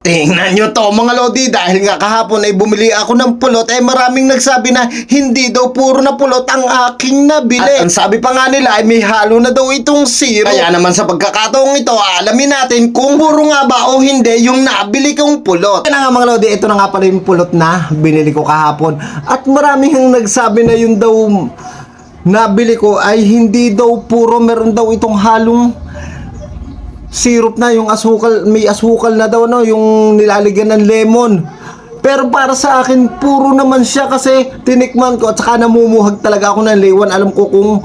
Tingnan nyo to mga lodi dahil nga kahapon ay bumili ako ng pulot ay maraming nagsabi na hindi daw puro na pulot ang aking nabili. At ang sabi pa nga nila ay may halo na daw itong zero. Kaya naman sa pagkakataong ito alamin natin kung puro nga ba o hindi yung nabili kong pulot. Kaya na nga mga lodi ito na nga pala yung pulot na binili ko kahapon. At maraming ang nagsabi na yun daw nabili ko ay hindi daw puro meron daw itong halong syrup na yung asukal, may asukal na daw no, yung nilalagyan ng lemon. Pero para sa akin, puro naman siya kasi tinikman ko at saka namumuhag talaga ako ng lewan. Alam ko kung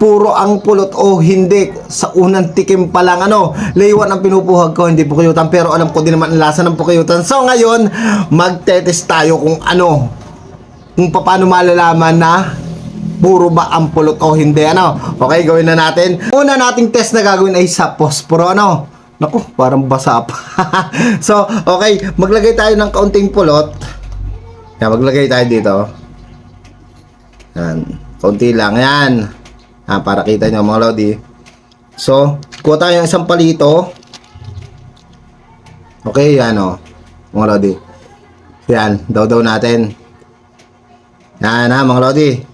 puro ang pulot o hindi. Sa unang tikim pa lang ano, lewan ang pinupuhag ko, hindi pukuyutan. Pero alam ko din naman ang lasa ng pukuyutan. So ngayon, magtetest tayo kung ano, kung paano malalaman na puro ba ang pulot o hindi ano. Okay, gawin na natin. Una nating test na gagawin ay sa posporo ano. Naku, parang basa pa. so, okay, maglagay tayo ng kaunting pulot. Yan, maglagay tayo dito. Yan, kaunti lang. Yan. Ah, para kita nyo mga lodi. So, kuha tayo ng isang palito. Okay, yan o. Mga lodi. Yan, daw-daw natin. Yan ha, mga lodi.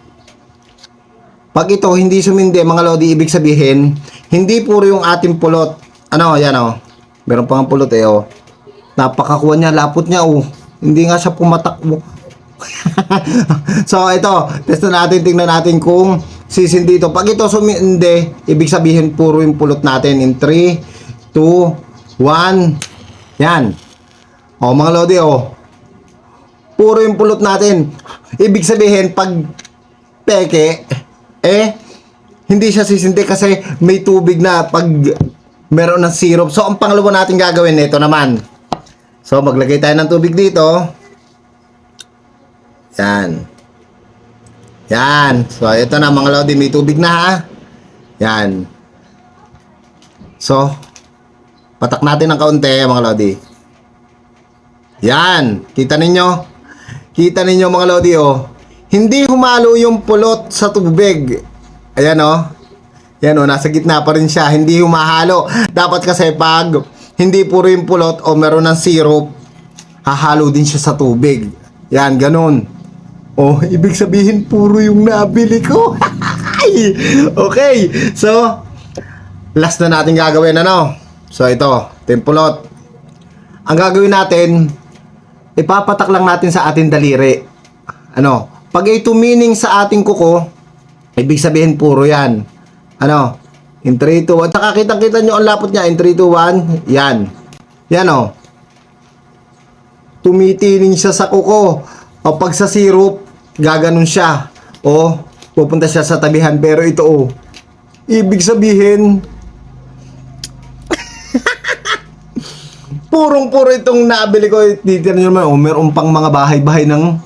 Pag ito hindi sumindi, mga lodi, ibig sabihin, hindi puro yung ating pulot. Ano, yan oh. Meron pang pulot eh oh. Napakakuha niya, lapot niya oh. Hindi nga siya pumatakbo. so ito, test na natin, tingnan natin kung sisindi ito. Pag ito sumindi, ibig sabihin puro yung pulot natin in 3, 2, 1. Yan. Oh, mga lodi oh. Puro yung pulot natin. Ibig sabihin, pag peke, eh, hindi siya sisindi kasi may tubig na pag meron ng syrup. So, ang pangalawa natin gagawin ito naman. So, maglagay tayo ng tubig dito. Yan. Yan. So, ito na mga lodi, may tubig na ha. Yan. So, patak natin ng kaunti mga lodi. Yan. Kita ninyo? Kita ninyo mga lodi oh. Hindi humalo yung pulot sa tubig. Ayan oh. Yan oh, nasa gitna pa rin siya. Hindi humahalo. Dapat kasi pag hindi puro yung pulot o meron ng syrup, hahalo din siya sa tubig. Yan, ganun. Oh, ibig sabihin puro yung nabili ko. okay. So, last na natin gagawin ano. So, ito, ito yung pulot. Ang gagawin natin, ipapatak lang natin sa ating daliri. Ano? Pag ay tumining sa ating kuko, ibig sabihin puro yan. Ano? In 3, 2, 1. Saka kitang-kita nyo ang lapot niya. In 3, 2, 1. Yan. Yan o. Tumitining siya sa kuko. O pag sa syrup, gaganon siya. O, pupunta siya sa tabihan. Pero ito o. Ibig sabihin, purong-puro itong nabili ko. Dito nyo naman, oh, meron pang mga bahay-bahay ng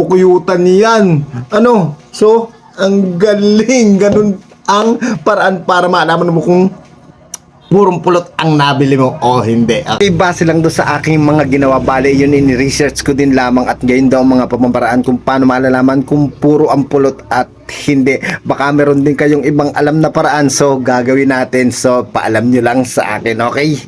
pukuyutan niyan. Ano? So, ang galing. Ganun ang paraan para malaman mo kung purong pulot ang nabili mo o hindi. Okay, base lang doon sa aking mga ginawa. Bale, yun in-research ko din lamang at ngayon daw mga pamamaraan kung paano malalaman kung puro ang pulot at hindi. Baka meron din kayong ibang alam na paraan. So, gagawin natin. So, paalam nyo lang sa akin, okay?